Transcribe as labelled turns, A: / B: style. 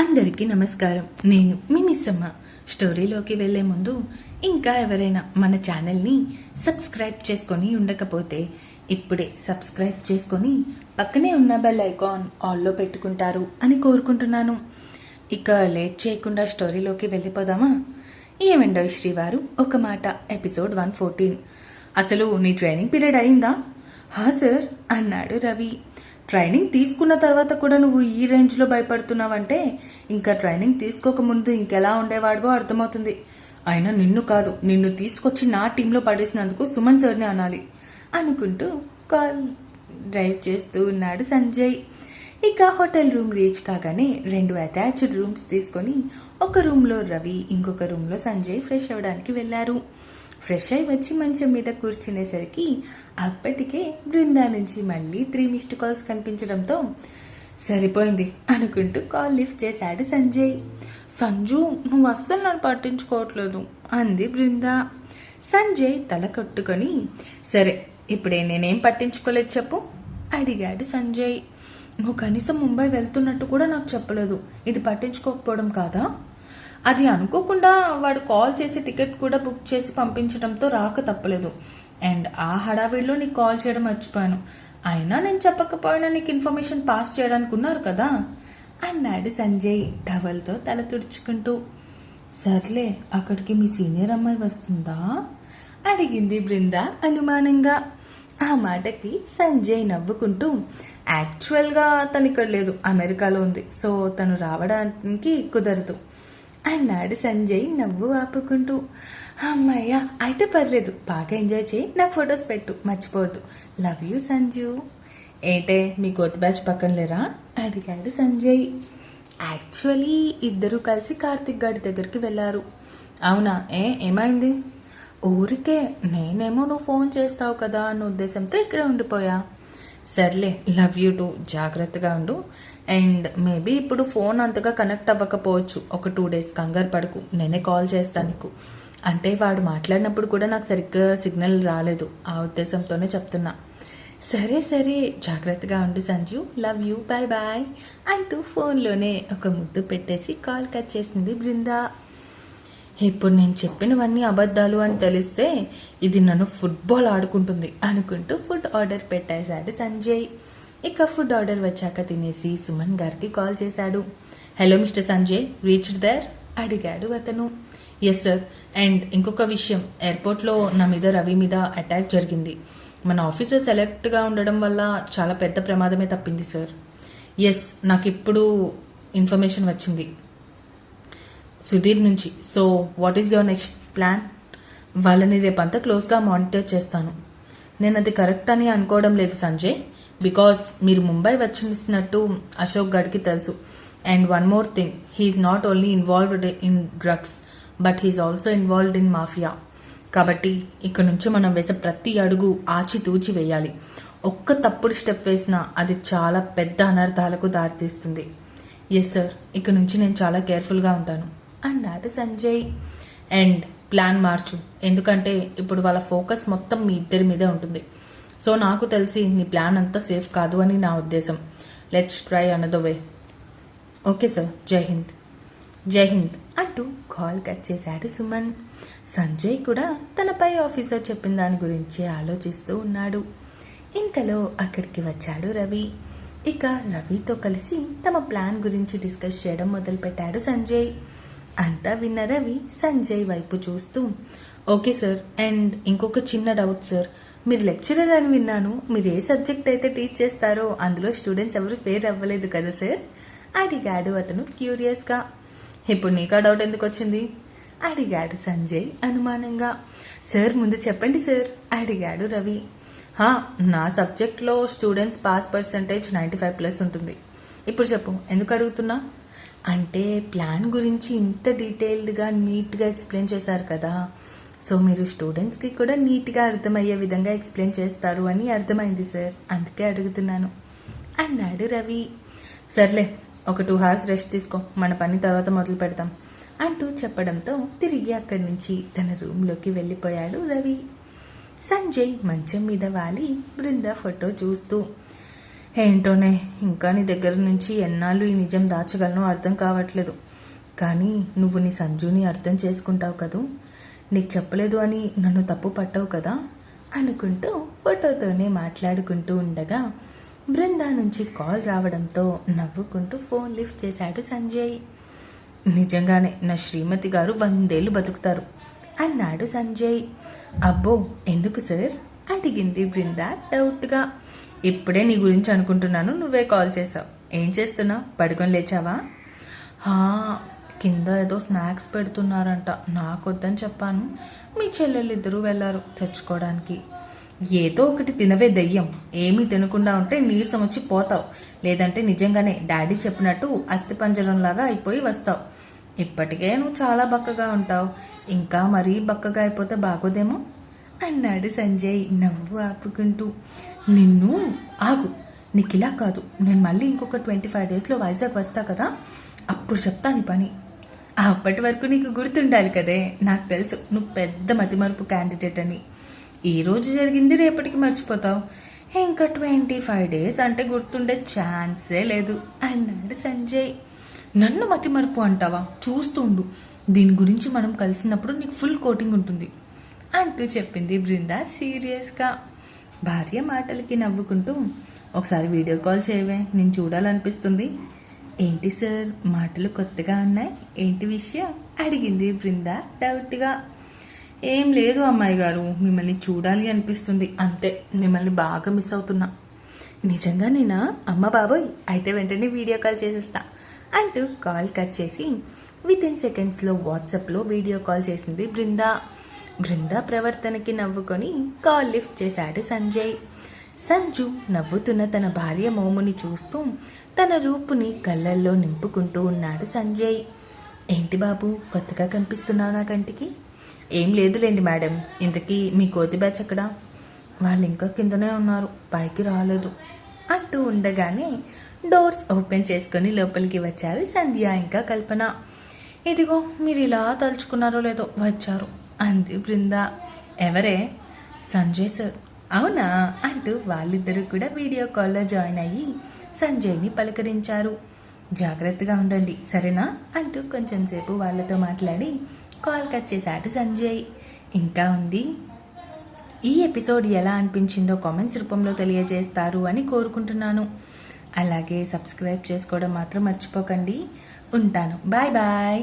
A: అందరికీ నమస్కారం నేను మీ మిస్సమ్మ స్టోరీలోకి వెళ్లే ముందు ఇంకా ఎవరైనా మన ఛానల్ని సబ్స్క్రైబ్ చేసుకొని ఉండకపోతే ఇప్పుడే సబ్స్క్రైబ్ చేసుకొని పక్కనే ఉన్న బెల్ ఐకాన్ ఆల్లో పెట్టుకుంటారు అని కోరుకుంటున్నాను ఇక లేట్ చేయకుండా స్టోరీలోకి వెళ్ళిపోదామా ఏమండో శ్రీవారు ఒక మాట ఎపిసోడ్ వన్ ఫోర్టీన్ అసలు నీ ట్రైనింగ్ పీరియడ్ అయిందా హా సార్ అన్నాడు రవి ట్రైనింగ్ తీసుకున్న తర్వాత కూడా నువ్వు ఈ రేంజ్లో భయపడుతున్నావంటే ఇంకా ట్రైనింగ్ తీసుకోకముందు ఇంకెలా ఉండేవాడివో అర్థమవుతుంది అయినా నిన్ను కాదు నిన్ను తీసుకొచ్చి నా టీంలో పడేసినందుకు సుమన్ ని అనాలి అనుకుంటూ కాల్ డ్రైవ్ చేస్తూ ఉన్నాడు సంజయ్ ఇక హోటల్ రూమ్ రీచ్ కాగానే రెండు అటాచ్డ్ రూమ్స్ తీసుకొని ఒక రూమ్లో రవి ఇంకొక రూమ్లో సంజయ్ ఫ్రెష్ అవ్వడానికి వెళ్ళారు ఫ్రెష్ అయి వచ్చి మంచం మీద కూర్చునేసరికి అప్పటికే బృందా నుంచి మళ్ళీ త్రీ మిస్డ్ కాల్స్ కనిపించడంతో సరిపోయింది అనుకుంటూ కాల్ లిఫ్ట్ చేశాడు సంజయ్ సంజు నువ్వు అస్సలు నన్ను పట్టించుకోవట్లేదు అంది బృందా సంజయ్ తల కట్టుకొని సరే ఇప్పుడే నేనేం పట్టించుకోలేదు చెప్పు అడిగాడు సంజయ్ నువ్వు కనీసం ముంబై వెళ్తున్నట్టు కూడా నాకు చెప్పలేదు ఇది పట్టించుకోకపోవడం కాదా అది అనుకోకుండా వాడు కాల్ చేసి టికెట్ కూడా బుక్ చేసి పంపించడంతో రాక తప్పలేదు అండ్ ఆ హడావిడిలో నీకు కాల్ చేయడం మర్చిపోయాను అయినా నేను చెప్పకపోయినా నీకు ఇన్ఫర్మేషన్ పాస్ చేయడానికి ఉన్నారు కదా అన్నాడు సంజయ్ టవల్తో తల తుడుచుకుంటూ సర్లే అక్కడికి మీ సీనియర్ అమ్మాయి వస్తుందా అడిగింది బృంద అనుమానంగా ఆ మాటకి సంజయ్ నవ్వుకుంటూ యాక్చువల్గా తను ఇక్కడ లేదు అమెరికాలో ఉంది సో తను రావడానికి కుదరదు అన్నాడు సంజయ్ నవ్వు ఆపుకుంటూ అమ్మయ్యా అయితే పర్లేదు బాగా ఎంజాయ్ చేయి నా ఫొటోస్ పెట్టు మర్చిపోవద్దు లవ్ యూ సంజు ఏంటే మీ కొత్త బ్యాచ్ పక్కన లేరా అడిగాడు సంజయ్ యాక్చువల్లీ ఇద్దరు కలిసి కార్తిక్ గారి దగ్గరికి వెళ్ళారు అవునా ఏ ఏమైంది ఊరికే నేనేమో నువ్వు ఫోన్ చేస్తావు కదా అన్న ఉద్దేశంతో ఇక్కడ ఉండిపోయా సర్లే లవ్ యూ టు జాగ్రత్తగా ఉండు అండ్ మేబీ ఇప్పుడు ఫోన్ అంతగా కనెక్ట్ అవ్వకపోవచ్చు ఒక టూ డేస్ కంగారు పడకు నేనే కాల్ చేస్తాను నీకు అంటే వాడు మాట్లాడినప్పుడు కూడా నాకు సరిగ్గా సిగ్నల్ రాలేదు ఆ ఉద్దేశంతోనే చెప్తున్నా సరే సరే జాగ్రత్తగా ఉండు Sanju love you bye bye అంటూ ఫోన్లోనే ఒక ముద్దు పెట్టేసి కాల్ కట్ చేసింది బృందా ఇప్పుడు నేను చెప్పినవన్నీ అబద్ధాలు అని తెలిస్తే ఇది నన్ను ఫుట్బాల్ ఆడుకుంటుంది అనుకుంటూ ఫుడ్ ఆర్డర్ పెట్టేశాడు సంజయ్ ఇక ఫుడ్ ఆర్డర్ వచ్చాక తినేసి సుమన్ గారికి కాల్ చేశాడు hello mister Sanjay reached there అడిగాడు అతను
B: ఎస్ సార్ అండ్ ఇంకొక విషయం ఎయిర్పోర్ట్లో నా మీద రవి మీద అటాక్ జరిగింది మన ఆఫీసర్ సెలెక్ట్గా ఉండడం వల్ల చాలా పెద్ద ప్రమాదమే తప్పింది సార్ ఎస్ నాకు ఇప్పుడు ఇన్ఫర్మేషన్ వచ్చింది సుధీర్ నుంచి so what is your next plan వాళ్ళని రేపంతా క్లోజ్గా మానిటర్ చేస్తాను నేను అది కరెక్ట్ అని అనుకోవడం లేదు సంజయ్ బికాస్ మీరు ముంబై వచ్చినట్టు అశోక్ గడికి తెలుసు and one more thing he's not only involved in drugs but he's also involved in mafia కాబట్టి ఇక్కడ నుంచి మనం వేసే ప్రతి అడుగు ఆచితూచి వేయాలి ఒక్క తప్పుడు స్టెప్ వేసినా అది చాలా పెద్ద అనర్థాలకు దారితీస్తుంది ఎస్ సార్ ఇక నుంచి నేను చాలా కేర్ఫుల్గా ఉంటాను అన్నాడు సంజయ్ అండ్ ప్లాన్ మార్చు ఎందుకంటే ఇప్పుడు వాళ్ళ ఫోకస్ మొత్తం మీ ఇద్దరి మీదే ఉంటుంది సో నాకు తెలిసి నీ ప్లాన్ అంతా సేఫ్ కాదు అని నా ఉద్దేశం let's try another way okay sir జై హింద్ జై హింద్ అంటూ కాల్ కట్ చేశాడు సుమన్ సంజయ్ కూడా తన పై ఆఫీసర్ చెప్పిన దాని గురించి ఆలోచిస్తూ ఉన్నాడు ఇంతలో అక్కడికి వచ్చాడు రవి ఇక రవితో కలిసి తమ ప్లాన్ గురించి డిస్కస్ చేయడం మొదలుపెట్టాడు సంజయ్ అంతా విన్న రవి సంజయ్ వైపు చూస్తూ ఓకే సార్ అండ్ ఇంకొక చిన్న డౌట్ సార్ మీరు లెక్చరర్ అని విన్నాను మీరు ఏ సబ్జెక్ట్ అయితే టీచ్ చేస్తారో అందులో స్టూడెంట్స్ ఎవరు ఫెయిర్ అవ్వలేదు కదా సార్ అడిగాడు అతను క్యూరియస్గా ఇప్పుడు ఆ డౌట్ ఎందుకు వచ్చింది అడిగాడు సంజయ్ అనుమానంగా సార్ ముందు చెప్పండి సార్ అడిగాడు రవి నా సబ్జెక్ట్లో students pass percentage ninety five plus ఉంటుంది ఇప్పుడు చెప్పు ఎందుకు అడుగుతున్నా అంటే ప్లాన్ గురించి ఇంత డీటెయిల్డ్గా నీట్గా ఎక్స్ప్లెయిన్ చేశారు కదా సో మీరు స్టూడెంట్స్కి కూడా నీట్గా అర్థమయ్యే విధంగా ఎక్స్ప్లెయిన్ చేస్తారు అని అర్థమైంది సార్ అందుకే అడుగుతున్నాను అన్నాడు రవి సర్లే ఒక టూ హవర్స్ రెస్ట్ తీసుకో మన పని తర్వాత మొదలు పెడతాం అంటూ చెప్పడంతో తిరిగి అక్కడి నుంచి తన రూమ్లోకి వెళ్ళిపోయాడు రవి సంజయ్ మంచం మీద వాలి బృంద ఫోటో చూస్తూ ఏంటోనే ఇంకా నీ దగ్గర నుంచి ఎన్నాళ్ళు ఈ నిజం దాచగలనో అర్థం కావట్లేదు కానీ నువ్వు నీ సంజుని అర్థం చేసుకుంటావు కదూ నీకు చెప్పలేదు అని నన్ను తప్పు పట్టవు కదా అనుకుంటూ ఫోటోతోనే మాట్లాడుకుంటూ ఉండగా బృందా నుంచి కాల్ రావడంతో నవ్వుకుంటూ ఫోన్ లిఫ్ట్ చేశాడు సంజయ్ నిజంగానే నా శ్రీమతి గారు వందేళ్ళు బతుకుతారు అన్నాడు సంజయ్ అబ్బో ఎందుకు సార్ అడిగింది బృందా డౌట్గా ఇప్పుడే నీ గురించి అనుకుంటున్నాను నువ్వే కాల్ చేసావు ఏం చేస్తున్నావు పడుకొని లేచావా కింద ఏదో స్నాక్స్ పెడుతున్నారంట నాకొద్దని చెప్పాను మీ ఇద్దరు వెళ్ళారు తెచ్చుకోవడానికి ఏదో ఒకటి తినవే దయ్యం ఏమీ తినకుండా ఉంటే నీరసం వచ్చి పోతావు లేదంటే నిజంగానే డాడీ చెప్పినట్టు అస్థిపంజరంలాగా అయిపోయి వస్తావు ఇప్పటికే నువ్వు చాలా బక్కగా ఉంటావు ఇంకా మరీ బక్కగా అయిపోతే బాగోదేమో అన్నాడు సంజయ్ నవ్వు ఆపుకుంటూ నిన్ను ఆగు నీకు ఇలా కాదు నేను మళ్ళీ ఇంకొక ట్వంటీ ఫైవ్ డేస్లో వైజాగ్ వస్తా కదా అప్పుడు చెప్తా నీ పని అప్పటి వరకు నీకు గుర్తుండాలి కదే నాకు తెలుసు నువ్వు పెద్ద మతిమరుపు క్యాండిడేట్ అని ఈ రోజు జరిగింది రేపటికి మర్చిపోతావు ఇంకా ట్వంటీ ఫైవ్ డేస్ అంటే గుర్తుండే ఛాన్సే లేదు అన్నాడు సంజయ్ నన్ను మతిమరుపు అంటావా చూస్తుండు దీని గురించి మనం కలిసినప్పుడు నీకు ఫుల్ కోటింగ్ ఉంటుంది అంటూ చెప్పింది బృంద సీరియస్గా భార్య మాటలకి నవ్వుకుంటూ ఒకసారి వీడియో కాల్ చేయవే నేను చూడాలనిపిస్తుంది ఏంటి సార్ మాటలు కొత్తగా ఉన్నాయి ఏంటి విషయం అడిగింది బృంద డౌట్గా ఏం లేదు అమ్మాయి గారు మిమ్మల్ని చూడాలి అనిపిస్తుంది అంతే మిమ్మల్ని బాగా మిస్ అవుతున్నా నిజంగా నేనా అమ్మ బాబోయ్ అయితే వెంటనే వీడియో కాల్ చేసేస్తా అంటూ కాల్ కట్ చేసి విత్ ఇన్ సెకండ్స్లో వాట్సాప్లో వీడియో కాల్ చేసింది బృందా బృంద ప్రవర్తనకి నవ్వుకొని కాల్ లిఫ్ట్ చేశాడు సంజయ్ సంజు నవ్వుతున్న తన భార్య మోముని చూస్తూ తన రూపుని కళ్ళల్లో నింపుకుంటూ ఉన్నాడు సంజయ్ ఏంటి బాబు కొత్తగా కనిపిస్తున్నావు నా కంటికి ఏం లేదులేండి మేడం ఇంతకీ మీ కోతి బ్యాచ్ అక్కడ వాళ్ళు ఇంకా కిందనే ఉన్నారు పైకి రాలేదు అంటూ ఉండగానే డోర్స్ ఓపెన్ చేసుకొని లోపలికి వచ్చారు సంధ్య ఇంకా కల్పన ఇదిగో మీరు ఇలా తలుచుకున్నారో లేదో వచ్చారు అంది బృంద ఎవరే సంజయ్ సార్ అవునా అంటూ వాళ్ళిద్దరూ కూడా వీడియో కాల్లో జాయిన్ అయ్యి సంజయ్ని పలకరించారు జాగ్రత్తగా ఉండండి సరేనా అంటూ కొంచెం సేపు వాళ్ళతో మాట్లాడి కాల్ కట్ చేశాడు సంజయ్ ఇంకా ఉంది ఈ ఎపిసోడ్ ఎలా అనిపించిందో కామెంట్స్ రూపంలో తెలియజేస్తారు అని కోరుకుంటున్నాను అలాగే సబ్స్క్రైబ్ చేసుకోవడం మాత్రం మర్చిపోకండి ఉంటాను బాయ్ బాయ్